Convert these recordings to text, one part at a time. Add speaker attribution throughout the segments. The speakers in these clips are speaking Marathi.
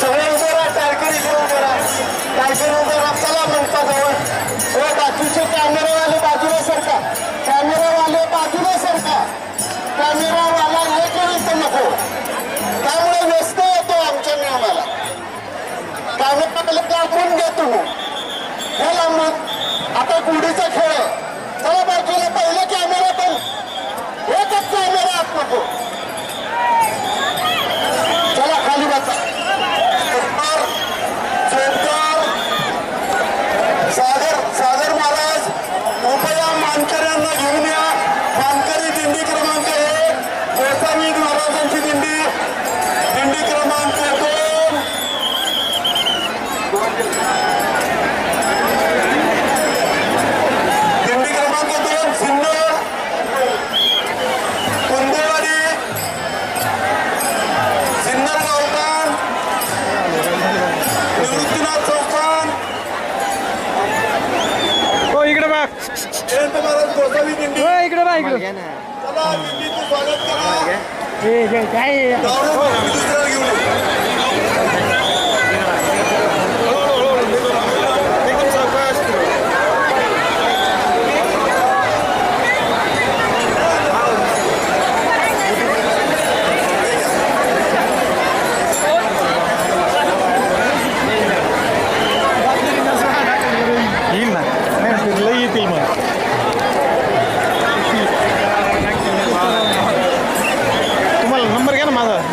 Speaker 1: सगळे उभे राहा टारकरी इकडे राहा. राहा चला म्हणता जवळ. हो बाकीचे कॅमेरावाले बाजूला सरका. कॅमेरावाले बाजूला सरका. कॅमेरावाला एक इथं नको. त्यामुळे व्यस्त येतो आमच्या नियमाला. कॅमेरावाले दाखवून घ्या तुम्ही. हे लांबून आता कुडीचा खेळ गोसावी दिंडी.
Speaker 2: हो इकडे बघ इकडे.
Speaker 1: चला दिंडीचं स्वागत करा.
Speaker 2: हे काय?
Speaker 1: गावडे दुसऱ्याला घेऊन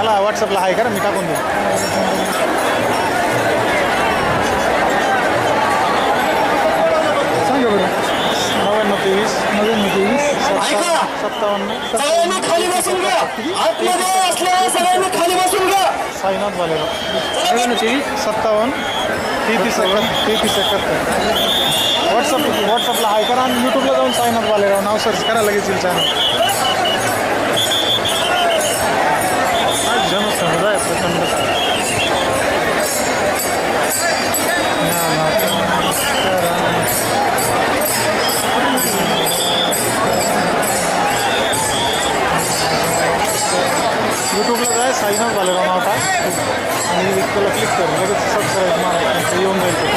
Speaker 2: मला व्हॉट्सअपला आहे करा मी टाकून देईन. सांगा बरं. नव्याण्णव तेवीस. नव्याण्णव तेवीस. सत्तावन्न.
Speaker 1: खाली बसून
Speaker 2: साईनाथ वालेराव नव्याण्णव तेवीस सत्तावन्न. तेहतीस तेहतीस एकाहत्तर. व्हॉट्सअप व्हॉट्सअपला हाय करा आणि यूट्यूबला जाऊन साईनाथ वालेराव नाव सर्च करा लगेच येईल चॅनल जनसमुदाय प्रचंड यूट्यूबला जाय साईनाथ वालेराव नाव टाक आणि त्याला क्लिक कर लगेच सबस्क्राईब मारा येऊन जाईल ते.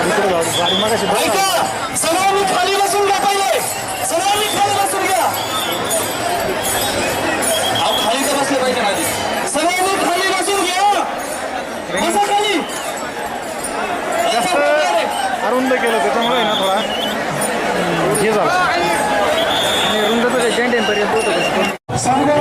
Speaker 2: इकडे जाऊ गाडी मागाशी
Speaker 1: बसून घ्या पहिले सगळ्यांनी खाली बसून घ्या अहो खाली तर बसले पाहिजे आधी सगळ्यांनी खाली बसून घ्या बसा खाली
Speaker 2: जास्त अरुंद केलं त्याच्यामुळे आहे ना थोडा हम्म, हे